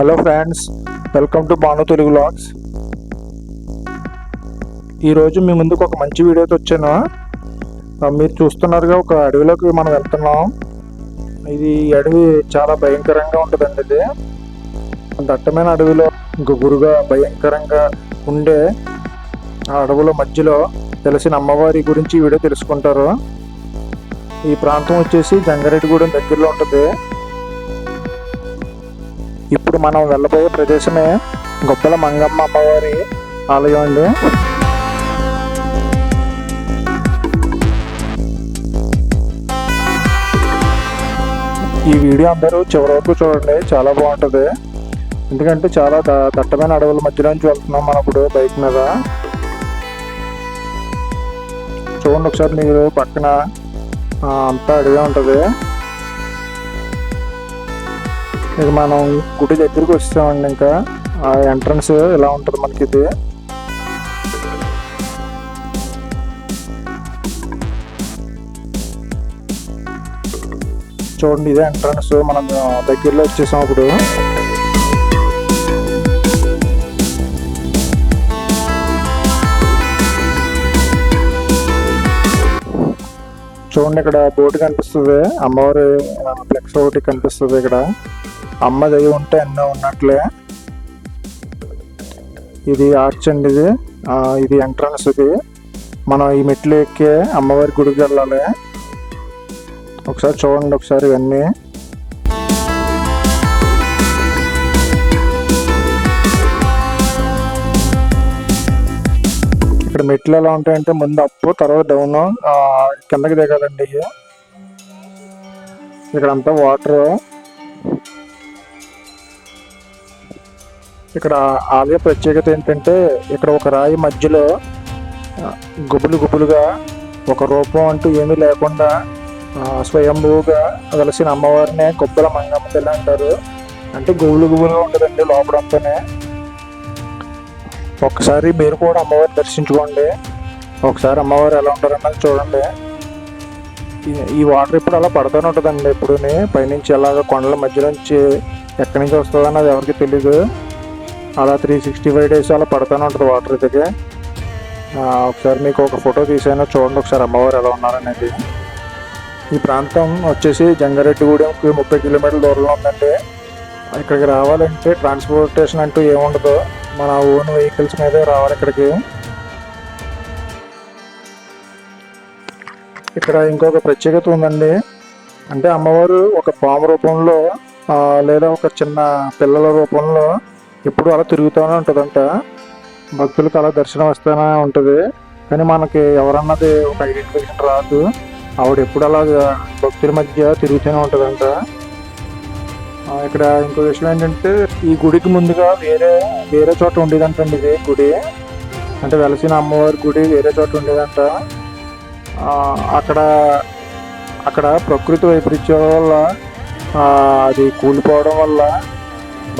Hello friends welcome to Banu Telugu vlogs ఈరోజు మీ ముందుకు ఒక మంచి వీడియోతో వచ్చాను. మీరు చూస్తున్నారుగా ఒక అడవిలోకి మనం వెళ్తున్నాం. ఇది ఈ అడవి చాలా భయంకరంగా ఉంటుందండి ఇది. దట్టమైన అడవిలో గుబురుగా భయంకరంగా ఉండే ఆ అడవుల మధ్యలో తెలిసిన అమ్మవారి గురించి వీడియో తెలుసుకుంటారు. ఈ ప్రాంతం వచ్చేసి జంగారెడ్డిగూడెం దగ్గరలో ఉంటుంది. ఇప్పుడు మనం వెళ్ళబోయే ప్రదేశమే గొప్పల మంగమ్మ అమ్మవారి ఆలయం అండి. ఈ వీడియో అందరూ చివరి వరకు చూడండి చాలా బాగుంటుంది. ఎందుకంటే చాలా దట్టమైన అడవుల మధ్యలో నుంచి వెళ్తున్నాం మనం ఇప్పుడు బైక్ మీద. చూడండి ఒకసారి మీరు పక్కన అంతా అడవి ఉంటుంది. ఇక మనం గుడి దగ్గరికి వచ్చామండి ఇంకా. ఆ ఎంట్రన్స్ ఇలా ఉంటుంది మనకి ఇది చూడండి ఇదే ఎంట్రన్స్ మనం దగ్గరలో వచ్చేసాం ఇప్పుడు. చూడండి ఇక్కడ బోర్డు కనిపిస్తుంది. అమ్మవారి ఫ్లెక్స్ ఒకటి కనిపిస్తుంది ఇక్కడ. అమ్మ దయ ఉంటే ఎన్నో ఉన్నట్లే. ఇది ఆర్చ్ అండి ఇది. ఇది ఎంట్రన్స్ ఇది. మనం ఈ మెట్లు ఎక్కి అమ్మవారి గుడికి వెళ్ళాలి. ఒకసారి చూడండి ఒకసారి ఇవన్నీ. ఇక్కడ మెట్లు ఎలా ఉంటాయంటే ముందు అప్పు తర్వాత డౌన్ కిందకి దిగాలండి. ఇవి. ఇక్కడ అంతా వాటర్ ఇక్కడ ఆలయ ప్రత్యేకత ఏంటంటే ఇక్కడ ఒక రాయి మధ్యలో గుబులు గుబులుగా ఒక రూపం అంటూ ఏమీ లేకుండా స్వయంభూగా వెలసిన అమ్మవారినే గొప్పల మంగమ్మ తల్లి అంటారు. అంటే గుబులు గుబులుగా ఉంటుందండి లోపలంతానే ఒకసారి మీరు కూడా అమ్మవారిని దర్శించుకోండి. ఒకసారి అమ్మవారు ఎలా ఉంటారన్నది చూడండి. ఈ- వాటర్ ఇప్పుడు అలా పడుతూనే ఉంటుందండి ఇప్పుడు పైనుంచి ఎలాగ కొండల మధ్య నుంచి ఎక్కడి నుంచి వస్తుందో అన్నది ఎవరికి తెలీదు. అలా త్రీ సిక్స్టీ ఫైవ్ డేస్ అలా పడుతూనే ఉంటుంది వాటర్ ఇదికి ఒకసారి మీకు ఒక ఫోటో తీసాను చూడండి ఒకసారి అమ్మవారు ఎలా ఉన్నారనేది. ఈ ప్రాంతం వచ్చేసి జంగారెడ్డిగూడెంకి ముప్పై కిలోమీటర్ల దూరంలో ఉందండి. ఇక్కడికి రావాలంటే ట్రాన్స్పోర్టేషన్ అంటూ ఏముండదు. మన ఓన్ వెహికల్స్ మీదే రావాలి ఇక్కడికి. ఇక్కడ ఇంకొక ప్రత్యేకత ఉందండి. అంటే అమ్మవారు ఒక పాము రూపంలో లేదా ఒక చిన్న పిల్లల రూపంలో ఎప్పుడు అలా తిరుగుతూనే ఉంటుందంట. భక్తులకు అలా దర్శనం వస్తూనే ఉంటుంది. కానీ మనకి ఎవరన్నది ఒక ఐడెంటిఫికేషన్ రాదు. ఆవిడ ఎప్పుడు అలా భక్తుల మధ్య తిరుగుతూనే ఉంటుందంట. ఇక్కడ ఇంకో విషయం ఏంటంటే ఈ గుడికి ముందుగా వేరే వేరే చోట ఉండేదంటండి ఇది గుడి. అంటే వెలసిన అమ్మవారి గుడి వేరే చోట ఉండేదంట. అక్కడ అక్కడ ప్రకృతి వైపరీత్యం వల్ల అది కూలిపోవడం వల్ల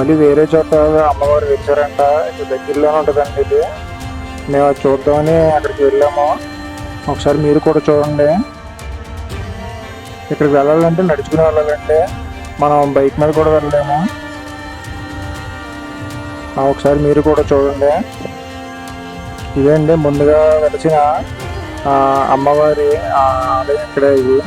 మళ్ళీ వేరే చోట అమ్మవారు వచ్చారంట ఇది దగ్గరలోనే ఉంటుందండి ఇది. మేము అది చూద్దామని అక్కడికి వెళ్ళాము. ఒకసారి మీరు కూడా చూడండి. ఇక్కడికి వెళ్ళాలంటే నడుచుకుని వెళ్ళాలంటే మనం బైక్ మీద కూడా వెళ్ళలేము. ఒకసారి మీరు కూడా చూడండి. ఇదండి ముందుగా వెలిసిన అమ్మవారి ఆలయం ఇక్కడ ఇది.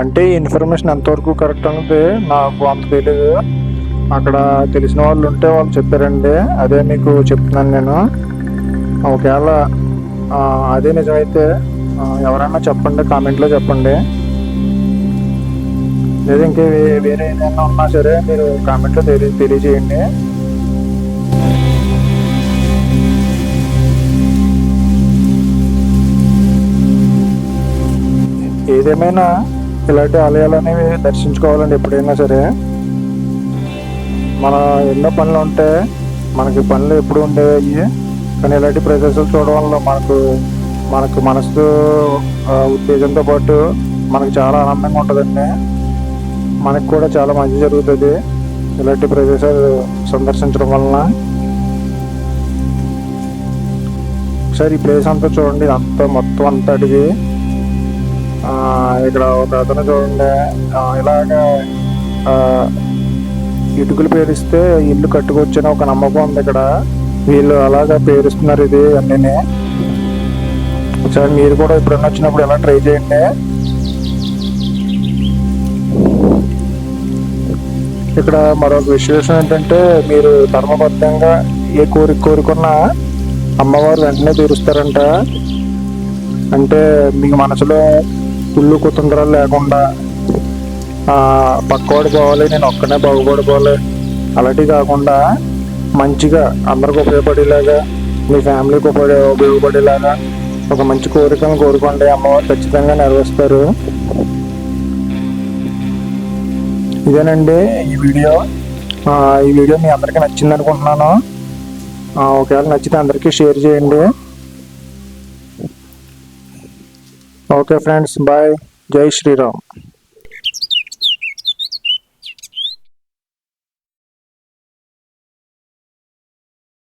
అంటే ఇన్ఫర్మేషన్ ఎంతవరకు కరెక్ట్ అన్నది నాకు అంత తెలియదు అక్కడ తెలిసిన వాళ్ళు ఉంటే వాళ్ళు చెప్పారండి. అదే మీకు చెప్తున్నాను నేను. ఒకవేళ అదే నిజమైతే ఎవరైనా చెప్పండి కామెంట్లో చెప్పండి. లేదా ఇంకా వేరే ఏదైనా ఉన్నా సరే మీరు కామెంట్లో తెలియ తెలియజేయండి. ఏదేమైనా ఇలాంటి ఆలయాలు అనేవి దర్శించుకోవాలండి ఎప్పుడైనా సరే. మన ఎన్నో పనులు ఉంటే మనకి పనులు ఎప్పుడు ఉండేవి. కానీ ఇలాంటి ప్రదేశాలు చూడడం వల్ల మనకు మనకు మనసు ఉత్తేజంతో పాటు మనకు చాలా ఆనందంగా ఉంటుందండి. మనకు కూడా చాలా మంచి జరుగుతుంది ఇలాంటి ప్రదేశాలు సందర్శించడం వలన. ఒకసారి ఈ ప్లేస్ అంతా చూడండి అంతా మొత్తం అంతా అడిగి ఇక్కడ ఒక అతను చూడండి. ఆ, ఇలాగా ఇటుకలు పేరిస్తే ఇల్లు కట్టుకొచ్చిన ఒక నమ్మకం ఉంది ఇక్కడ. వీళ్ళు అలాగా పేరుస్తున్నారు ఇది అన్నీ ఒకసారి మీరు కూడా ఎప్పుడైనా వచ్చినప్పుడు ఎలా ట్రై చేయండి. ఇక్కడ మరొక విశేషం ఏంటంటే మీరు ధర్మబద్ధంగా ఏ కోరిక కోరుకున్నా అమ్మవారు వెంటనే తీరుస్తారంట. అంటే మీకు మనసులో కుళ్ళు కుతంత్రాలు లేకుండా ఆ, పక్కవాడు పోవాలి నేను ఒక్కనే బాగుపడిపోవాలి అలాంటివి కాకుండా మంచిగా అందరికి ఉపయోగపడేలాగా మీ ఫ్యామిలీకి ఉపయోగ ఉపయోగపడేలాగా ఒక మంచి కోరికను కోరుకోండి అమ్మవారు ఖచ్చితంగా నెరవేరుస్తారు. ఇదేనండి ఈ వీడియో. ఈ వీడియో మీ అందరికీ నచ్చింది అనుకుంటున్నాను ఒకవేళ నచ్చితే అందరికీ షేర్ చేయండి. ఓకే ఫ్రెండ్స్ బాయ్ జై శ్రీరామ్